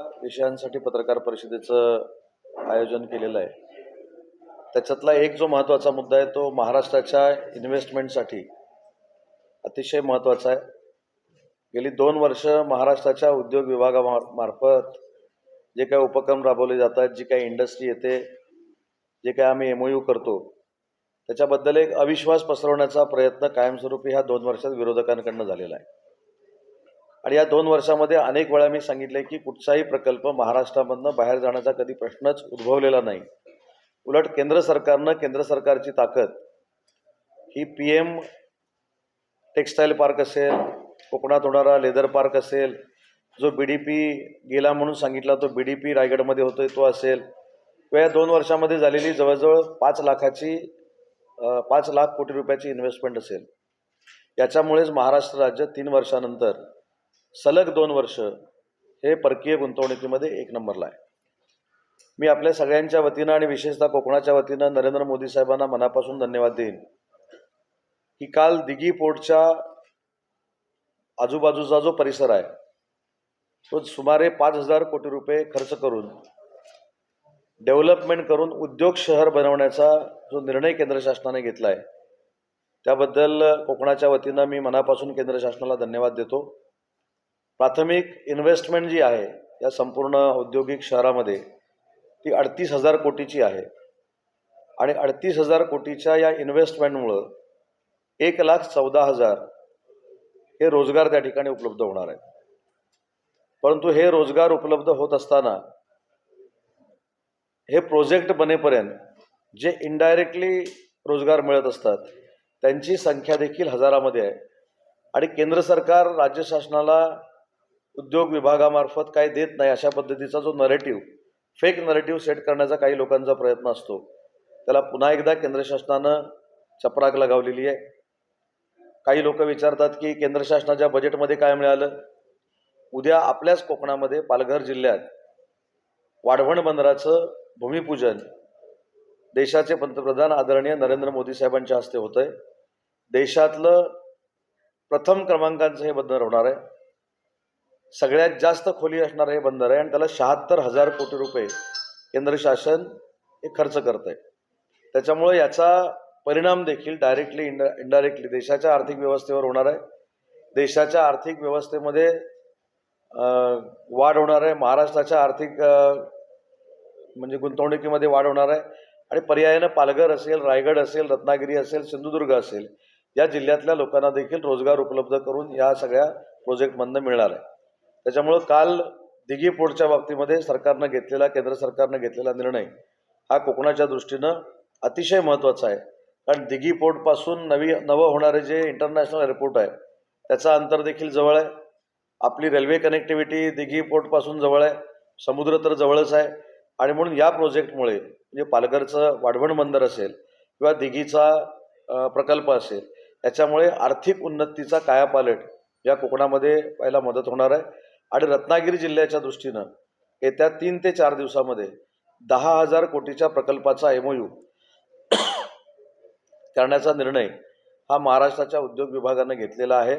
विषयांसाठी पत्रकार परिषदेचं आयोजन केलेलं आहे. त्याच्यातला एक जो महत्त्वाचा मुद्दा आहे तो महाराष्ट्राच्या इन्व्हेस्टमेंटसाठी अतिशय महत्त्वाचा आहे. गेली दोन वर्ष महाराष्ट्राच्या उद्योग विभागामार्फत जे काही उपक्रम राबवले जातात जी काही इंडस्ट्री येते जे काही आम्ही एम यू करतो त्याच्याबद्दल एक अविश्वास पसरवण्याचा प्रयत्न कायमस्वरूपी ह्या दोन वर्षात विरोधकांकडनं झालेला आहे. आणि या दोन वर्षामध्ये अनेक वेळा मी सांगितले की कुठचाही प्रकल्प महाराष्ट्रामधनं बाहेर जाण्याचा कधी प्रश्नच उद्भवलेला नाही. उलट केंद्र सरकारनं केंद्र सरकारची ताकद ही पी एम टेक्स्टाईल पार्क असेल कोकणात होणारा लेदर पार्क असेल जो बी डी पी गेला म्हणून सांगितला तो बी डी पी रायगडमध्ये होतोय तो असेल. किंवा या दोन वर्षामध्ये झालेली जवळजवळ पाच लाखाची पाच लाख कोटी रुपयाची इन्व्हेस्टमेंट असेल. याच्यामुळेच महाराष्ट्र राज्य तीन वर्षानंतर सलग दोन वर्ष हे परकीय गुंतवणुकीमध्ये एक नंबरला आहे. मी आपल्या सगळ्यांच्या वतीनं आणि विशेषतः कोकणाच्या वतीनं नरेंद्र मोदी साहेबांना मनापासून धन्यवाद देईन की काल दिघी पोर्टच्या आजूबाजूचा जो परिसर आहे तो सुमारे पाच हजार कोटी रुपये खर्च करून डेव्हलपमेंट करून उद्योग शहर बनवण्याचा जो निर्णय केंद्र शासनाने घेतला आहे त्याबद्दल कोकणाच्या वतीनं मी मनापासून केंद्र शासनाला धन्यवाद देतो. प्राथमिक इन्व्हेस्टमेंट जी आहे या संपूर्ण औद्योगिक शहरामध्ये ती अडतीस हजार कोटीची आहे. आणि अडतीस हजार कोटीच्या या इन्व्हेस्टमेंटमुळं एक लाख चौदा हजार हे रोजगार त्या ठिकाणी उपलब्ध होणार आहेत परंतु हे रोजगार उपलब्ध होत असताना हे प्रोजेक्ट बनेपर्यंत जे इनडायरेक्टली रोजगार मिळत असतात त्यांची संख्या देखील हजारामध्ये आहे. आणि केंद्र सरकार राज्य शासनाला उद्योग विभागामार्फत काय देत नाही अशा पद्धतीचा जो नरेटिव्ह फेक नरेटिव्ह सेट करण्याचा काही लोकांचा प्रयत्न असतो. त्याला पुन्हा एकदा केंद्र शासनानं चपराक लगावलेली आहे. काही लोक विचारतात की केंद्र शासनाच्या बजेटमध्ये काय मिळालं? उद्या आपल्याच कोकणामध्ये पालघर जिल्ह्यात वाढवण बंदराचं भूमिपूजन देशाचे पंतप्रधान आदरणीय नरेंद्र मोदी साहेबांच्या हस्ते होत आहे देशातलं प्रथम क्रमांकाचं हे बंदर होणार आहे. सगळ्यात जास्त खोली असणारं हे बंदर आहे आणि त्याला शहात्तर हजार कोटी रुपये केंद्र शासन हे खर्च करत आहे त्याच्यामुळे याचा परिणाम देखील डायरेक्टली इंड इनडायरेक्टली देशाच्या आर्थिक व्यवस्थेवर होणार आहे. देशाच्या आर्थिक व्यवस्थेमध्ये वाढ होणार आहे. महाराष्ट्राच्या आर्थिक म्हणजे गुंतवणुकीमध्ये वाढ होणार आहे. आणि पर्यायानं पालघर असेल रायगड असेल रत्नागिरी असेल सिंधुदुर्ग असेल या जिल्ह्यातल्या लोकांना देखील रोजगार उपलब्ध करून या सगळ्या प्रोजेक्टमधनं मिळणार आहे. त्याच्यामुळं काल दिघी पोर्टच्या बाबतीमध्ये सरकारनं घेतलेला केंद्र सरकारनं घेतलेला निर्णय हा कोकणाच्या दृष्टीनं अतिशय महत्त्वाचा आहे. कारण दिघी पोर्टपासून नवी नवं होणारे जे इंटरनॅशनल एअरपोर्ट आहे त्याचा अंतर देखील जवळ आहे. आपली रेल्वे कनेक्टिव्हिटी दिघी पोर्टपासून जवळ आहे. समुद्र तर जवळच आहे. आणि म्हणून या प्रोजेक्टमुळे म्हणजे पालघरचं वाढवण बंदर असेल किंवा दिघीचा प्रकल्प असेल याच्यामुळे आर्थिक उन्नतीचा कायापालट या कोकणामध्ये व्हायला मदत होणार आहे. आणि रत्नागिरी जिल्ह्याच्या दृष्टीनं येत्या तीन ते चार दिवसामध्ये दहा हजार कोटीच्या प्रकल्पाचा एमओयू करण्याचा निर्णय हा महाराष्ट्राच्या उद्योग विभागानं घेतलेला आहे.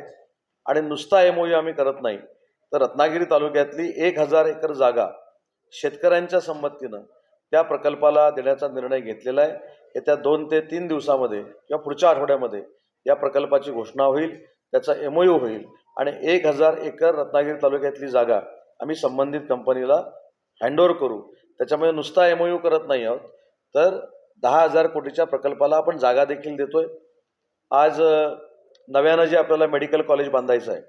आणि नुसता एमओयू आम्ही करत नाही तर रत्नागिरी तालुक्यातली एक हजार एकर जागा शेतकऱ्यांच्या संमतीनं त्या प्रकल्पाला देण्याचा निर्णय घेतलेला आहे. येत्या दोन ते तीन दिवसामध्ये किंवा पुढच्या आठवड्यामध्ये या प्रकल्पाची घोषणा होईल त्याचा एमओयू होईल आणि एक हजार एकर रत्नागिरी तालुक्यातली जागा आम्ही संबंधित कंपनीला हँडओव्हर करू. त्याच्यामुळे नुसता एम यू करत नाही आहोत. तर दहा हजार कोटीच्या प्रकल्पाला आपण जागा देखील देतो आहे आज नव्यानं जे आपल्याला मेडिकल कॉलेज बांधायचं आहे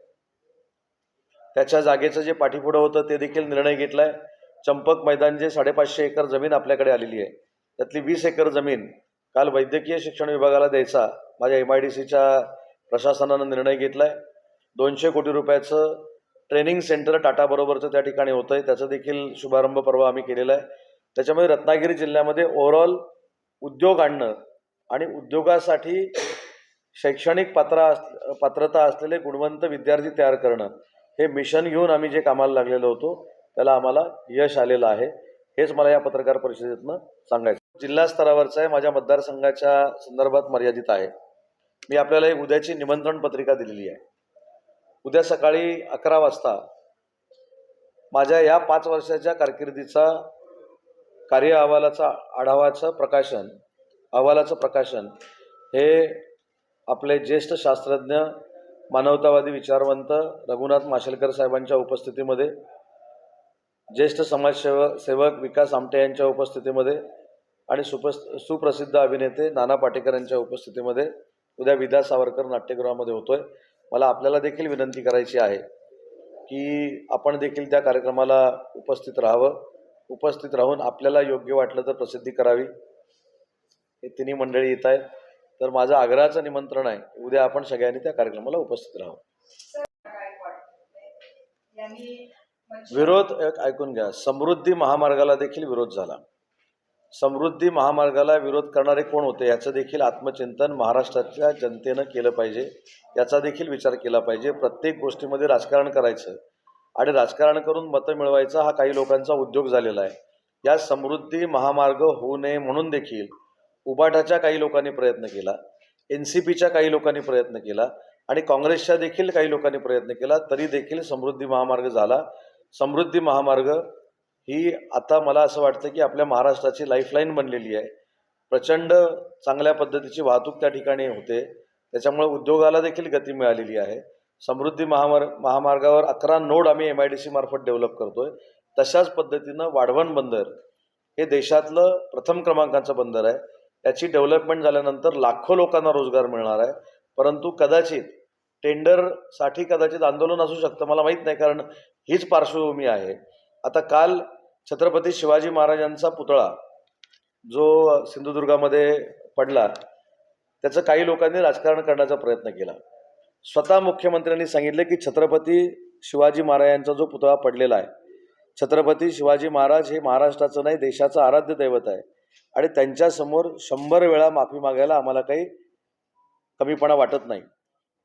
त्याच्या जागेचं जे पाठीपुढं होतं ते देखील निर्णय घेतला आहे चंपक मैदान जे साडेपाचशे एकर जमीन आपल्याकडे आलेली आहे त्यातली वीस एकर जमीन काल वैद्यकीय शिक्षण विभागाला द्यायचा माझ्या एम आय डी सीच्या प्रशासनानं निर्णय घेतला आहे दोनशे कोटी रुपयाचं ट्रेनिंग सेंटर टाटाबरोबरचं त्या ठिकाणी होतं आहे त्याचा देखील शुभारंभ परवा आम्ही केलेला आहे. त्याच्यामध्ये रत्नागिरी जिल्ह्यामध्ये ओव्हरऑल उद्योग आणणं आणि उद्योगासाठी शैक्षणिक पात्र अस पात्रता असलेले गुणवंत विद्यार्थी तयार करणं हे मिशन घेऊन आम्ही जे कामाला लागलेलो होतो त्याला आम्हाला यश आलेलं आहे. हेच मला या पत्रकार परिषदेतनं सांगायचं जिल्हा स्तरावरचं आहे माझ्या मतदारसंघाच्या संदर्भात मर्यादित आहे. मी आपल्याला एक उद्याची निमंत्रण पत्रिका दिलेली आहे. उद्या सकाळी अकरा वाजता माझ्या या पाच वर्षाच्या कारकिर्दीचा कार्य अहवालाचा आढावाचं प्रकाशन अहवालाचं प्रकाशन हे आपले ज्येष्ठ शास्त्रज्ञ मानवतावादी विचारवंत रघुनाथ माशेलकर साहेबांच्या उपस्थितीमध्ये ज्येष्ठ समाजसेवक सेवक विकास आमटे यांच्या उपस्थितीमध्ये आणि सुपस् सुप्रसिद्ध अभिनेते नाना पाटेकर यांच्या उपस्थितीमध्ये उद्या विदा सावरकर नाट्यगृहामध्ये होतो आहे मला आपल्याला देखील विनंती करायची आहे की आपण देखील त्या कार्यक्रमाला उपस्थित राहावं. उपस्थित राहून आपल्याला योग्य वाटलं तर प्रसिद्धी करावी. हे तिन्ही मंडळी येत आहेत. तर माझं आग्रहाचं निमंत्रण आहे उद्या आपण सगळ्यांनी त्या कार्यक्रमाला उपस्थित राहावं. विरोध एक ऐकून घ्या. समृद्धी महामार्गाला देखील विरोध झाला. समृद्धी महामार्गाला विरोध करणारे कोण होते याचं देखील आत्मचिंतन महाराष्ट्राच्या जनतेनं केलं पाहिजे. याचा देखील विचार केला पाहिजे. प्रत्येक गोष्टीमध्ये राजकारण करायचं आणि राजकारण करून मतं मिळवायचा हा काही लोकांचा उद्योग झालेला आहे. या समृद्धी महामार्ग होऊ नये म्हणून देखील उबाटाच्या काही लोकांनी प्रयत्न केला एन सी पीच्या काही लोकांनी प्रयत्न केला आणि काँग्रेसच्या देखील काही लोकांनी प्रयत्न केला तरी देखील समृद्धी महामार्ग झाला. समृद्धी महामार्ग ही आता मला असं वाटतं की आपल्या महाराष्ट्राची लाईफलाईन बनलेली आहे. प्रचंड चांगल्या पद्धतीची वाहतूक त्या ठिकाणी होते. त्याच्यामुळे उद्योगाला देखील गती मिळालेली आहे. समृद्धी महामार महामार्गावर अकरा नोड आम्ही एम आय डी सी मार्फत डेव्हलप करतोय. तशाच पद्धतीनं वाढवण बंदर हे देशातलं प्रथम क्रमांकाचं बंदर आहे. त्याची डेव्हलपमेंट झाल्यानंतर लाखो लोकांना रोजगार मिळणार आहे. परंतु कदाचित टेंडरसाठी कदाचित आंदोलन असू शकतं मला माहीत नाही कारण हीच पार्श्वभूमी आहे. आता काल छत्रपती शिवाजी महाराजांचा पुतळा जो सिंधुदुर्गामध्ये पडला त्याचं काही लोकांनी राजकारण करण्याचा प्रयत्न केला. स्वतः मुख्यमंत्र्यांनी सांगितले की छत्रपती शिवाजी महाराजांचा जो पुतळा पडलेला आहे छत्रपती शिवाजी महाराज हे महाराष्ट्राचं नाही देशाचं आराध्य दैवत आहे आणि त्यांच्यासमोर शंभर वेळा माफी मागायला आम्हाला काही कमीपणा वाटत नाही.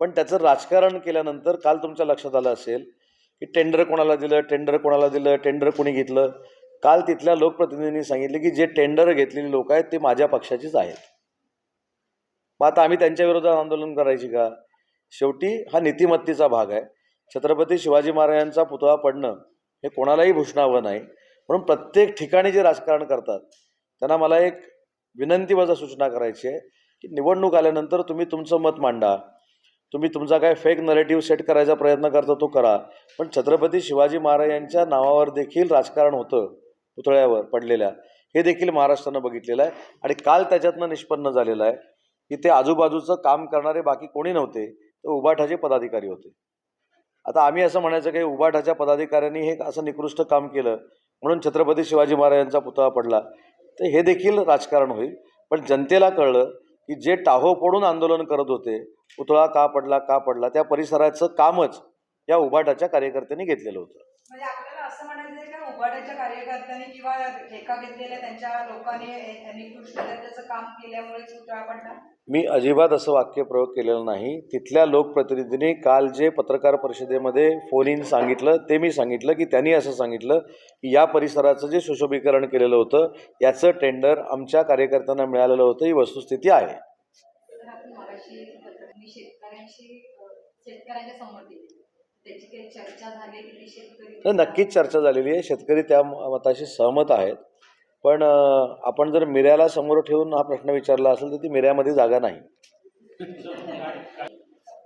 पण त्याचं राजकारण केल्यानंतर काल तुमच्या लक्षात आलं असेल की टेंडर कोणाला दिलं टेंडर कोणाला दिलं टेंडर कोणी घेतलं? काल तिथल्या लोकप्रतिनिधींनी सांगितले की जे टेंडर घेतलेली लोक आहेत ते माझ्या पक्षाचीच आहेत. मग आता आम्ही त्यांच्या विरोधात आंदोलन करायची का? शेवटी हा नीतिमत्तेचा भाग आहे. छत्रपती शिवाजी महाराजांचा पुतळा पडणं हे कोणालाही भूषणावं नाही. म्हणून प्रत्येक ठिकाणी जे राजकारण करतात त्यांना मला एक विनंती वजा सूचना करायची आहे की निवडणूक आल्यानंतर तुम्ही तुमचं मत मांडा. तुम्ही तुमचा काय फेक नरेटिव्ह सेट करायचा प्रयत्न करता तो करा. पण छत्रपती शिवाजी महाराजांच्या नावावर देखील राजकारण होतं पुतळ्यावर पडलेल्या. हे देखील महाराष्ट्रानं बघितलेलं आहे. आणि काल त्याच्यातनं निष्पन्न झालेलं आहे की ते आजूबाजूचं काम करणारे बाकी कोणी नव्हते तर उबाठाचे पदाधिकारी होते. आता आम्ही असं म्हणायचं की उबाठाच्या पदाधिकाऱ्यांनी हे असं निकृष्ट काम केलं म्हणून छत्रपती शिवाजी महाराजांचा पुतळा पडला तर हे देखील राजकारण होईल. पण जनतेला कळलं की जे टाहो पडून आंदोलन करत होते पुतळा का पडला का पडला त्या परिसराचं कामच या उभाटाच्या कार्यकर्त्यांनी घेतलेलं होतं. म्हणजे उबाड्याच्या कार्यकर्त्यांनी किंवा ठेका घेतलेल्या त्यांच्या लोकांनी दर्जाचं काम केल्यामुळेच पुतळा पडला मी अजिबात असं वाक्यप्रयोग केलेलं नाही. तिथल्या लोकप्रतिनिधींनी काल जे पत्रकार परिषदेमध्ये फोन इन सांगितलं ते मी सांगितलं की त्यांनी असं सांगितलं की या परिसराचं जे सुशोभीकरण केलेलं होतं याचं टेंडर आमच्या कार्यकर्त्यांना मिळालेलं होतं ही वस्तुस्थिती आहे. शेतकऱ्यांशी शेतकऱ्यांच्या त्याची काही चर्चा झाली की शेतकरी. तर नक्कीच चर्चा झालेली आहे. शेतकरी त्या मताशी सहमत आहेत. पण आपण जर मिऱ्याला समोर ठेवून हा प्रश्न विचारला असेल तर ती मिऱ्यामध्ये जागा नाही.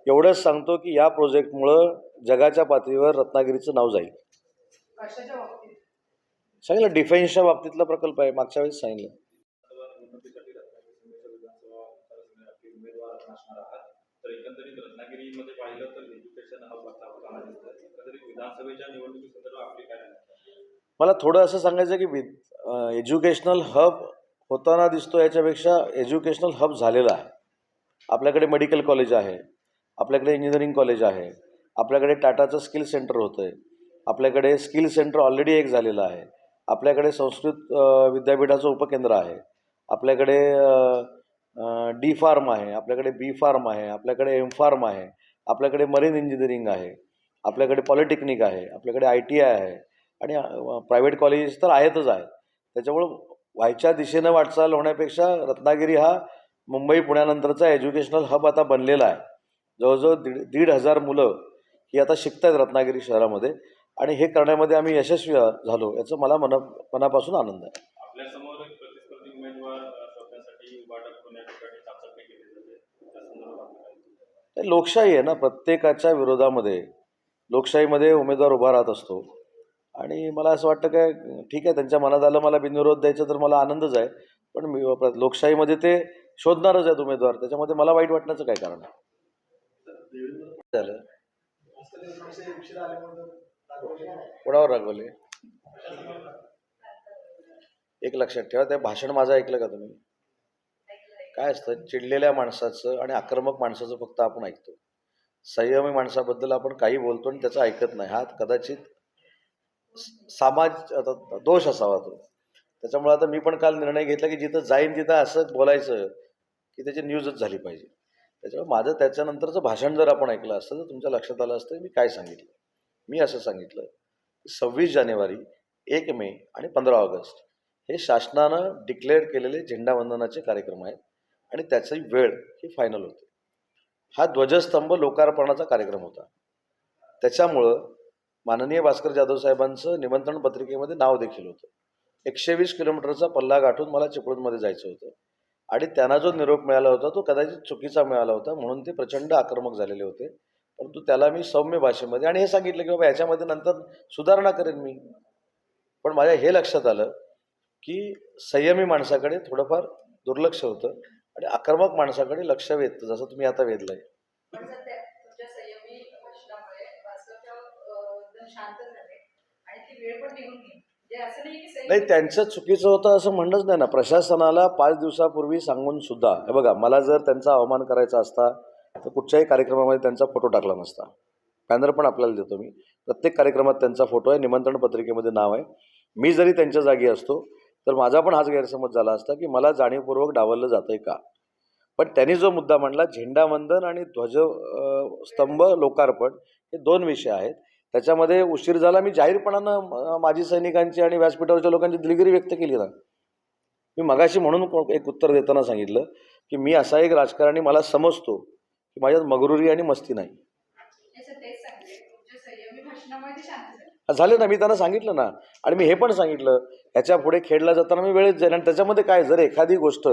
एवढंच सांगतो की या प्रोजेक्टमुळं जगाच्या पातळीवर रत्नागिरीचं नाव जाईल. कशाच्या बाबतीत? सांगितलं डिफेन्सच्या बाबतीतला प्रकल्प आहे मागच्या वेळेस सांगितलं. एकंदरीत रत्नागिरीमध्ये पाहिलं तर एज्युकेशन हब आता होताना दिसतं एकंदरीत विधानसभेच्या निवडणुकीसंदर्भात आपली काय मला थोडं असं सांगायचं की वि एज्युकेशनल हब होताना दिसतो याच्यापेक्षा एज्युकेशनल हब झालेला आहे. आपल्याकडे मेडिकल कॉलेज आहे आपल्याकडे इंजिनिअरिंग कॉलेज आहे आपल्याकडे टाटाचं स्किल सेंटर होतं आहे आपल्याकडे स्किल सेंटर ऑलरेडी एक झालेलं आहे आपल्याकडे संस्कृत विद्यापीठाचं उपकेंद्र आहे आपल्याकडे डी फार्म आहे आपल्याकडे बी फार्म आहे आपल्याकडे एम फार्म आहे आपल्याकडे मरीन इंजिनिअरिंग आहे आपल्याकडे पॉलिटेक्निक आहे आपल्याकडे आय टी आय आहे आणि प्रायव्हेट कॉलेजेस तर आहेतच आहेत. त्याच्यामुळं व्हायच्या दिशेनं वाटचाल होण्यापेक्षा रत्नागिरी हा मुंबई पुण्यानंतरचा एज्युकेशनल हब आता बनलेला आहे. जवळजवळ दीड दीड हजार मुलं ही आता शिकत आहेत रत्नागिरी शहरामध्ये आणि हे करण्यामध्ये आम्ही यशस्वी झालो याचं मला मना मनापासून आनंद आहे. लोकशाही आहे ना प्रत्येकाच्या विरोधामध्ये. लोकशाहीमध्ये उमेदवार उभा राहत असतो. आणि मला असं वाटतं काय ठीक आहे त्यांच्या मनात आलं मला बिनविरोध द्यायचं तर मला आनंदच आहे. पण मी लोकशाहीमध्ये ते शोधणारच आहेत उमेदवार. त्याच्यामध्ये मला वाईट वाटण्याचं काय कारण आहे? झालं. कोणावर रागवले? एक लक्षात ठेवा ते भाषण माझं ऐकलं का तुम्ही? काय असतं चिडलेल्या माणसाचं आणि आक्रमक माणसाचं फक्त आपण ऐकतो. संयमी माणसाबद्दल आपण काही बोलतो आणि त्याचं ऐकत नाही. हा कदाचित स- समाज आता दोष असावा तो. त्याच्यामुळे आता मी पण काल निर्णय घेतला की जिथं जाईन तिथं असं बोलायचं की त्याची न्यूजच झाली पाहिजे. त्याच्यामुळे माझं त्याच्यानंतरचं भाषण जर आपण ऐकलं असतं तर तुमच्या लक्षात आलं असतं मी काय सांगितलं. मी असं सांगितलं की सव्वीस जानेवारी एक मे आणि पंधरा ऑगस्ट हे शासनानं डिक्लेअर केलेले झेंडावंदनाचे कार्यक्रम आहेत आणि त्याची वेळ ही फायनल होते. हा ध्वजस्तंभ लोकार्पणाचा कार्यक्रम होता. त्याच्यामुळं माननीय भास्कर जाधव साहेबांचं निमंत्रण पत्रिकेमध्ये नाव देखील होतं. एकशे वीस किलोमीटरचा पल्ला गाठून मला चिपळूणमध्ये जायचं होतं. आणि त्यांना जो निरोप मिळाला होता तो कदाचित चुकीचा मिळाला होता म्हणून ते प्रचंड आक्रमक झालेले होते. परंतु त्याला मी सौम्य भाषेमध्ये आणि हे सांगितलं की बाबा याच्यामध्ये नंतर सुधारणा करेन मी. पण माझ्या हे लक्षात आलं की संयमी माणसाकडे थोडंफार दुर्लक्ष होतं. आणि आक्रमक माणसाकडे लक्ष वेधतं जसं तुम्ही आता वेधलंय. म्हणजे नाही त्यांचं चुकीचं होतं असं म्हणणंच नाही ना. प्रशासनाला पाच दिवसापूर्वी सांगून सुद्धा हे बघा मला जर त्यांचा अवमान करायचा असता तर कुठच्याही कार्यक्रमामध्ये त्यांचा फोटो टाकला नसता. बॅनर पण आपल्याला देतो मी. प्रत्येक कार्यक्रमात त्यांचा फोटो आहे निमंत्रण पत्रिकेमध्ये नाव आहे. मी जरी त्यांच्या जागी असतो तर माझा पण हाच गैरसमज झाला असता की मला जाणीवपूर्वक डावललं जातं आहे का? पण त्यांनी जो मुद्दा मांडला झेंडावंदन आणि ध्वज स्तंभ लोकार्पण हे दोन विषय आहेत. त्याच्यामध्ये उशीर झाला. मी जाहीरपणानं माजी सैनिकांची आणि व्यासपीठावरच्या लोकांची दिलगिरी व्यक्त केली ना. मी मगाशी म्हणून एक उत्तर देताना सांगितलं की मी असा एक राजकारणी मला समजतो की माझ्यात मगरुरी आणि मस्ती नाही. झालं ना मी त्यांना सांगितलं ना. आणि मी हे पण सांगितलं ह्याच्या पुढे खेळला जाताना मी वेळेत जाईन. आणि त्याच्यामध्ये काय जर एखादी गोष्ट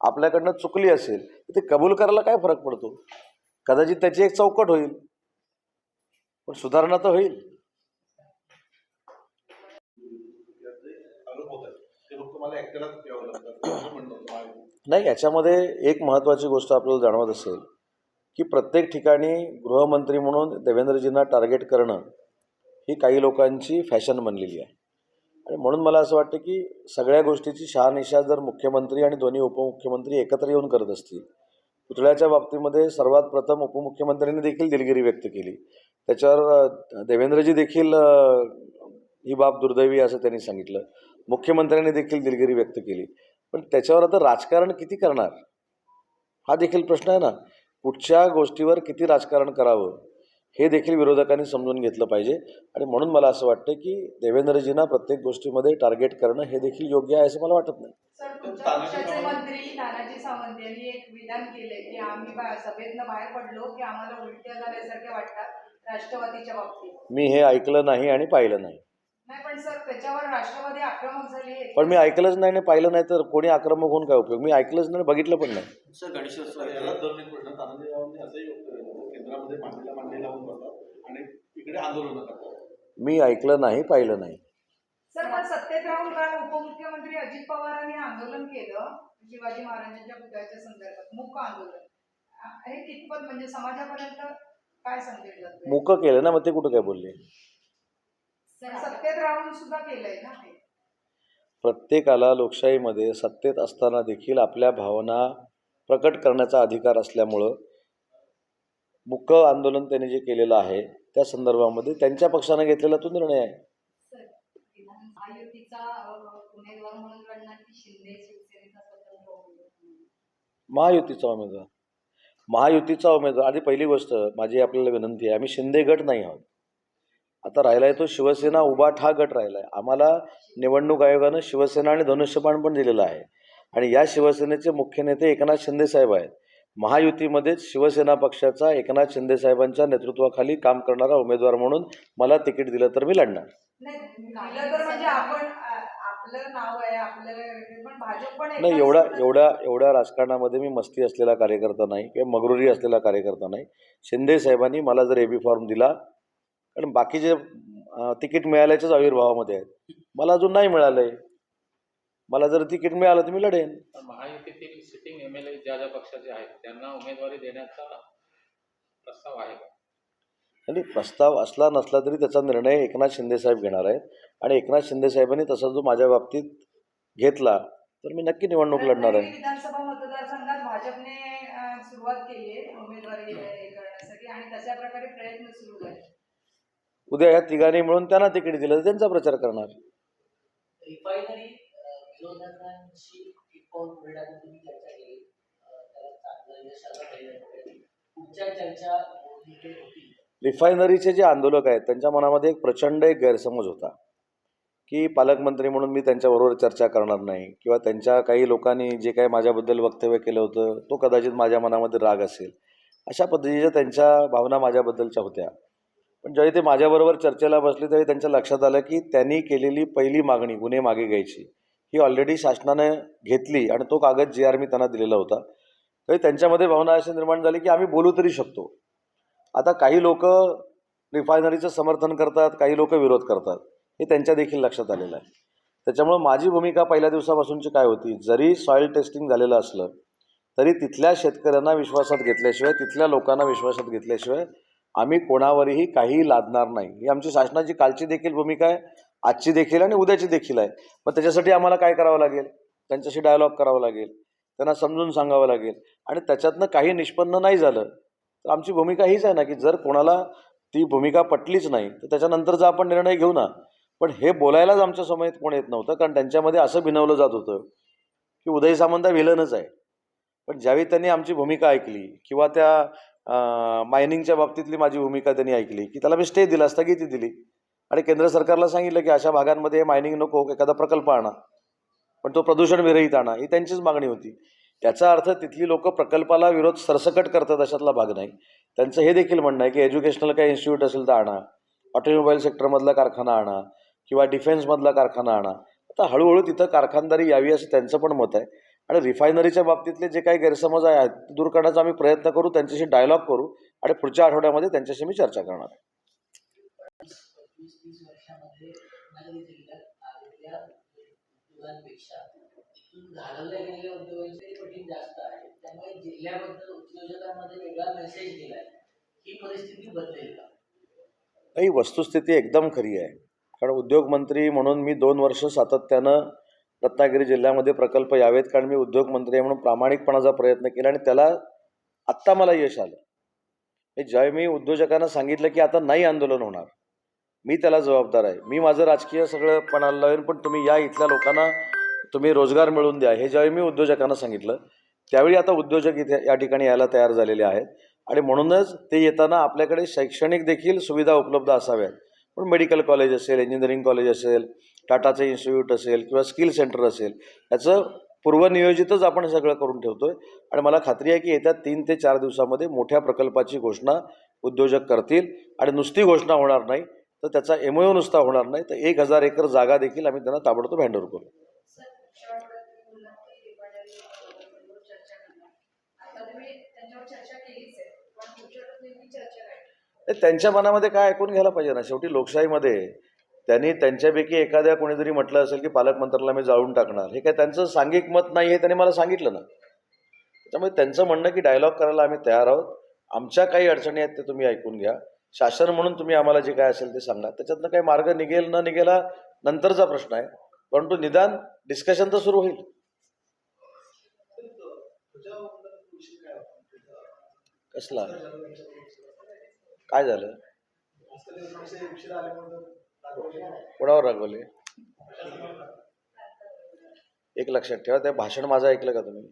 आपल्याकडनं चुकली असेल तर ते कबूल करायला काय फरक पडतो? कदाचित त्याची एक चौकट होईल. पण सुधारणा तर होईल. नाही याच्यामध्ये एक महत्त्वाची गोष्ट आपल्याला जाणवत असेल की प्रत्येक ठिकाणी गृहमंत्री म्हणून देवेंद्रजींना टार्गेट करणं ही काही लोकांची फॅशन बनलेली आहे. आणि म्हणून मला असं वाटतं की सगळ्या गोष्टीची शहानिशा जर मुख्यमंत्री आणि दोन्ही उपमुख्यमंत्री एकत्र येऊन करत असतील पुतळ्याच्या बाबतीमध्ये सर्वात प्रथम उपमुख्यमंत्र्यांनी देखील दिलगिरी व्यक्त केली. त्याच्यावर देवेंद्रजी देखील ही बाब दुर्दैवी असं त्यांनी सांगितलं. मुख्यमंत्र्यांनी देखील दिलगिरी व्यक्त केली. पण त्याच्यावर आता राजकारण किती करणार? हा देखील प्रश्न आहे ना. कुठच्या गोष्टीवर किती राजकारण करावं? हे देखील विरोधकांनी समजून घेतलं पाहिजे. आणि म्हणून मला असं वाटतं की देवेंद्रजींना प्रत्येक गोष्टीमध्ये टार्गेट करणं हे देखील योग्य आहे असं मला वाटत नाही. सर तुमच्या पक्षाचे मंत्री तानाजी सावंत यांनी एक विधान केले की आम्ही बा- सभेतनं बाहेर पडलो की आम्हाला उलट्या झाल्यासारख्या वाटतात राष्ट्रवादीच्या बाबतीत. मी हे ऐकलं नाही आणि पाहिलं नाही. नाही पण सर त्याच्यावर राष्ट्रवादी आक्रमक झाली पण मी ऐकलंच नाही आणि पाहिलं नाही तर कोणी आक्रमक होऊन काय उपयोग? मी ऐकलंच नाही बघितलं पण नाही. सर गणेशोत्सव इकडे आंदोलनं करतात मी ऐकलं नाही पाहिलं नाही. सर पण सत्तेत राहून काल उपमुख्यमंत्री अजित पवारांनी आंदोलन केलं शिवाजी महाराजांच्या पुतळ्याच्या संदर्भात मुक आंदोलन. हे कितपत म्हणजे समाजापर्यंत काय संदेश जातो मुकं केलं ना मग ते कुठं काय बोलले? सर सत्तेत राहून सुद्धा केलंय ना हे. प्रत्येकाला लोकशाहीमध्ये सत्तेत असताना देखील आपल्या भावना प्रकट करण्याचा अधिकार असल्यामुळं मुक आंदोलन त्यांनी जे केलेलं आहे त्या संदर्भामध्ये त्यांच्या पक्षानं घेतलेला तो निर्णय आहे. महायुतीचा उमेदवार? महायुतीचा उमेदवार. आधी पहिली गोष्ट माझी आपल्याला विनंती आहे आम्ही शिंदे गट नाही आहोत. आता राहिला आहे तो शिवसेना उभाट हा गट राहिला आहे आम्हाला निवडणूक आयोगानं शिवसेना आणि धनुष्यबाण पण दिलेलं आहे. आणि या शिवसेनेचे मुख्य नेते एकनाथ शिंदे साहेब आहेत. महायुतीमध्येच शिवसेना पक्षाचा एकनाथ शिंदे साहेबांच्या नेतृत्वाखाली काम करणारा उमेदवार म्हणून मला तिकीट दिलं तर मी लढणार. नाही म्हणजे आपण आ- आपलं नाव आहे आपलं पण भाजप पण नाही एकाच एवढा सत्तेत- एवढ्या एवढ्या राजकारणामध्ये मी मस्ती असलेला कार्यकर्ता नाही किंवा मगरुरी असलेला कार्यकर्ता नाही. शिंदे साहेबांनी मला जर एबी फॉर्म दिला कारण बाकीचे तिकीट मिळाल्याच्याच आविर्भावामध्ये आहेत. मला अजून नाही मिळालंय. मला जर तिकीट मिळालं तर मी लढेन. एम एल ए ज्या ज्या पक्षाचे आहेत त्यांना उमेदवारी देण्याचा प्रस्ताव आहे का? आणि प्रस्ताव असला नसला तरी त्याचा निर्णय एकनाथ शिंदे साहेब घेणार आहेत. आणि एकनाथ शिंदे साहेबांनी तसा जो माझ्या बाबतीत घेतला तर मी नक्की निवडणूक लढणार आहे. विधानसभा मतदारसंघात भाजपने अं, सुरुवात केली आहे उमेदवारी हे. करण्यासाठी आणि तशा प्रकारे प्रयत्न सुरू आहेत उद्या ह्या तिघांनी मिळून त्यांना तिकीट दिलं तर त्यांचा प्रचार करणार. रिफायनरी विरोधकांशी तुम्ही रिफायनरीचे जे आंदोलक आहेत त्यांच्या मनामध्ये एक प्रचंड एक गैरसमज होता की पालकमंत्री म्हणून मी त्यांच्याबरोबर चर्चा करणार नाही किंवा त्यांच्या काही लोकांनी जे काही माझ्याबद्दल वक्तव्य केलं होतं तो कदाचित माझ्या मनामध्ये राग असेल. अशा पद्धतीच्या त्यांच्या भावना माझ्याबद्दलच्या होत्या. पण ज्यावेळी ते माझ्याबरोबर चर्चेला बसले त्यावेळी त्यांच्या लक्षात आलं की त्यांनी केलेली पहिली मागणी गुन्हे मागे घ्यायची ही ऑलरेडी शासनानं घेतली आणि तो कागद जी आर मी त्यांना दिलेला होता. तरी त्यांच्यामध्ये भावना अशी निर्माण झाली की आम्ही बोलू तरी शकतो. आता काही लोक रिफायनरीचं समर्थन करतात काही लोक विरोध करतात. हे त्यांच्या देखील लक्षात आलेलं आहे. त्याच्यामुळं माझी भूमिका पहिल्या दिवसापासूनची काय होती? जरी सॉईल टेस्टिंग झालेलं असलं तरी तिथल्या शेतकऱ्यांना विश्वासात घेतल्याशिवाय तिथल्या लोकांना विश्वासात घेतल्याशिवाय आम्ही कोणावरही काहीही लादणार नाही. ही आमची शासनाची कालची देखील भूमिका आहे आजची देखील आणि उद्याची देखील आहे. मग त्याच्यासाठी आम्हाला काय करावं लागेल? त्यांच्याशी डायलॉग करावं लागेल. त्यांना समजून सांगावं लागेल. आणि त्याच्यातनं काही निष्पन्न नाही झालं तर आमची भूमिका हीच आहे ना की जर कोणाला ती भूमिका पटलीच नाही तर त्याच्यानंतरचा आपण निर्णय घेऊ ना. पण हे बोलायलाच आमच्यासमोर कोण येत नव्हतं कारण त्यांच्यामध्ये असं भिनवलं जात होतं की उदय सामंत विलनच आहे. पण ज्यावेळी त्यांनी आमची भूमिका ऐकली किंवा त्या मायनिंगच्या बाबतीतली माझी भूमिका त्यांनी ऐकली की त्याला मी स्टे दिला स्थगिती दिली. आणि केंद्र सरकारला सांगितलं की अशा भागांमध्ये मायनिंग नको एखादा प्रकल्प आणा. पण तो प्रदूषण विरहित आणा ही त्यांचीच मागणी होती. त्याचा अर्थ तिथली लोक प्रकल्पाला विरोध सरसकट करतात अशातला भाग नाही. त्यांचं हे देखील म्हणणं आहे की एज्युकेशनल काही इन्स्टिट्यूट असेल तर आणा ऑटोमोबाईल सेक्टरमधला कारखाना आणा किंवा डिफेन्समधला कारखाना आणा. आता हळूहळू तिथं कारखानदारी यावी असं त्यांचं पण मत आहे. आणि रिफायनरीच्या बाबतीतले जे काही गैरसमज आहेत दूर करण्याचा आम्ही प्रयत्न करू त्यांच्याशी डायलॉग करू आणि पुढच्या आठवड्यामध्ये त्यांच्याशी मी चर्चा करणार आहे वीस तीस वर्षामध्ये रत्नागिरी जिल्ह्यात आलेल्या उद्योगांपेक्षा घालवल्या जास्त आहे त्यामुळे जिल्ह्याबद्दल उद्योजकांमध्ये वेगळा मेसेज दिलाय. ही परिस्थिती बदलेल का? वस्तुस्थिती एकदम खरी आहे. कारण उद्योगमंत्री म्हणून मी दोन वर्ष सातत्यानं रत्नागिरी जिल्ह्यामध्ये प्रकल्प यावेत. कारण मी उद्योगमंत्री आहे म्हणून प्रामाणिकपणाचा प्रयत्न केला आणि त्याला आत्ता मला यश आलं. हे ज्यावेळी मी उद्योजकांना सांगितलं की आता नाही आंदोलन होणार मी त्याला जबाबदार आहे. मी माझं राजकीय सगळं पणाला लावेन पण तुम्ही या इथल्या लोकांना तुम्ही रोजगार मिळवून द्या. हे ज्यावेळी मी उद्योजकांना सांगितलं त्यावेळी आता उद्योजक इथे या ठिकाणी यायला तयार झालेले आहेत. आणि म्हणूनच ते येताना आपल्याकडे शैक्षणिक देखील सुविधा उपलब्ध असाव्यात. पण मेडिकल कॉलेज असेल इंजिनिअरिंग कॉलेज असेल टाटाचं इन्स्टिट्यूट असेल किंवा स्किल सेंटर असेल याचं पूर्वनियोजितच आपण हे सगळं करून ठेवतो आहे आणि मला खात्री आहे की येत्या तीन ते चार दिवसामध्ये मोठ्या प्रकल्पाची घोषणा उद्योजक करतील. आणि नुसती घोषणा होणार नाही तर त्याचा एमओ नुसता होणार नाही तर एक हजार एकर जागा देखील आम्ही त्यांना ताबडतोब हँडओव्हर करू सर पुढच्या आठवड्यात तुम्ही बोललात की रिफायनरीवर चर्चा करणार आता तुम्ही त्यांच्यावर चर्चा केलीच आहे पण पुढच्या आठवड्यात नेमकी चर्चा काय ते त्यांच्या मनामध्ये काय ऐकून घ्यायला पाहिजे ना? शेवटी लोकशाहीमध्ये त्यांनी त्यांच्यापैकी एखाद्या कोणीतरी म्हटलं असेल की पालकमंत्र्याला मी जाळून टाकणार. हे काय त्यांचं सांघिक मत नाही हे त्यांनी मला सांगितलं ना? त्यामुळे त्यांचं म्हणणं की डायलॉग करायला आम्ही तयार आहोत. आमच्या काही अडचणी आहेत ते तुम्ही ऐकून घ्या. शासन म्हणून तुम्ही आम्हाला जे काय असेल ते सांगा. त्याच्यातनं काही मार्ग निघेल न निघेला नंतरचा प्रश्न आहे. परंतु निदान डिस्कशन तर सुरू होईल. कसला? काय झालं? कोणावर रागवले? एक लक्षात ठेवा ते भाषण माझं ऐकलं का तुम्ही?